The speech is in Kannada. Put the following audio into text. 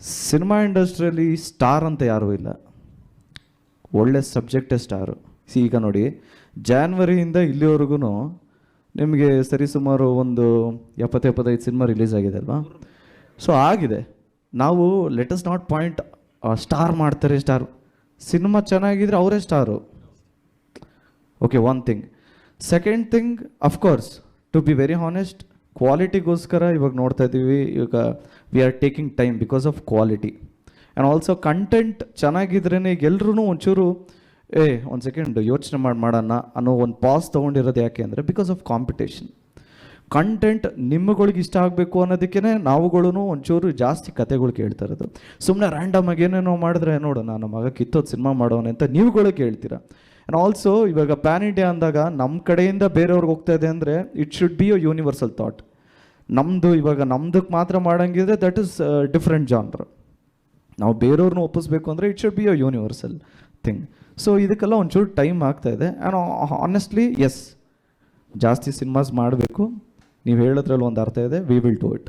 ಸಿನಿಮಾ ಇಂಡಸ್ಟ್ರಿಯಲ್ಲಿ ಸ್ಟಾರ್ ಅಂತ ಯಾರೂ ಇಲ್ಲ. ಒಳ್ಳೆ ಸಬ್ಜೆಕ್ಟೇ ಸ್ಟಾರು ಈಗ ನೋಡಿ ಜಾನ್ವರಿಯಿಂದ ಇಲ್ಲಿವರೆಗೂ ನಿಮಗೆ ಸರಿಸುಮಾರು ಒಂದು ಎಪ್ಪತ್ತು ಎಪ್ಪತ್ತೈದು ಸಿನಿಮಾ ರಿಲೀಸ್ ಆಗಿದೆ ಅಲ್ವಾ? ಸೊ ಆಗಿದೆ. ನಾವು ಲೆಟಸ್ ನಾಟ್ ಪಾಯಿಂಟ್ ಸ್ಟಾರ್ ಮಾಡ್ತಾರೆ ಸ್ಟಾರ್ ಸಿನಿಮಾ ಚೆನ್ನಾಗಿದ್ರೆ ಅವರೇ star okay one thing second thing of course to be very honest ಕ್ವಾಲಿಟಿಗೋಸ್ಕರ ಇವಾಗ ನೋಡ್ತಾ ಇದ್ದೀವಿ ಇವಾಗ we are taking time because of quality and also content ಚೆನ್ನಾಗಿದ್ರೇ ಈಗ ಎಲ್ರೂ ಒಂಚೂರು, ಏ, ಒಂದು ಸೆಕೆಂಡ್ ಯೋಚನೆ ಮಾಡಿ, ಮಾಡೋಣ ಅನ್ನೋ ಒಂದು ಪಾಸ್ ತೊಗೊಂಡಿರೋದು ಯಾಕೆ ಅಂದರೆ ಬಿಕಾಸ್ ಆಫ್ ಕಾಂಪಿಟೇಷನ್ ಕಂಟೆಂಟ್ ನಿಮ್ಮಗಳಿಗೆ ಇಷ್ಟ ಆಗಬೇಕು ಅನ್ನೋದಕ್ಕೇ ನಾವುಗಳು ಒಂಚೂರು ಜಾಸ್ತಿ ಕತೆಗಳು ಕೇಳ್ತಾ ಇರೋದು. ಸುಮ್ಮನೆ ರ್ಯಾಂಡಮ್ ಆಗಿ ಏನೇನೋ ಮಾಡಿದ್ರೆ ನೋಡು ನಮ್ಮ ಮಗ ಕಿತ್ತೋದು ಸಿನಿಮಾ ಮಾಡೋಣ ಅಂತ ನೀವುಗಳು ಕೇಳ್ತೀರಾ? ಆ್ಯಂಡ್ ಆಲ್ಸೋ ಇವಾಗ ಪ್ಯಾನ್ ಇಂಡಿಯಾ ಅಂದಾಗ ನಮ್ಮ ಕಡೆಯಿಂದ ಬೇರೆಯವ್ರಿಗೆ ಹೋಗ್ತಾ ಇದೆ ಅಂದರೆ it should be a universal thought ನಮ್ಮದು ಇವಾಗ ನಮ್ದಕ್ಕೆ ಮಾತ್ರ ಮಾಡೋಂಗಿದ್ರೆ ದಟ್ ಇಸ್ ಡಿಫ್ರೆಂಟ್ ಜಾನ್ರ್ ನಾವು ಬೇರೆಯವ್ರನ್ನ ಒಪ್ಪಿಸ್ಬೇಕು ಅಂದರೆ it should be a universal thing so ಇದಕ್ಕೆಲ್ಲ ಒಂಚೂರು ಟೈಮ್ ಆಗ್ತಾ ಇದೆ. ಆ್ಯಂಡ್ ಆನೆಸ್ಟ್ಲಿ ಎಸ್ ಜಾಸ್ತಿ ಸಿನಿಮಾಸ್ ಮಾಡಬೇಕು. ನೀವು ಹೇಳೋದ್ರಲ್ಲಿ ಒಂದು ಅರ್ಥ ಇದೆ. We will do it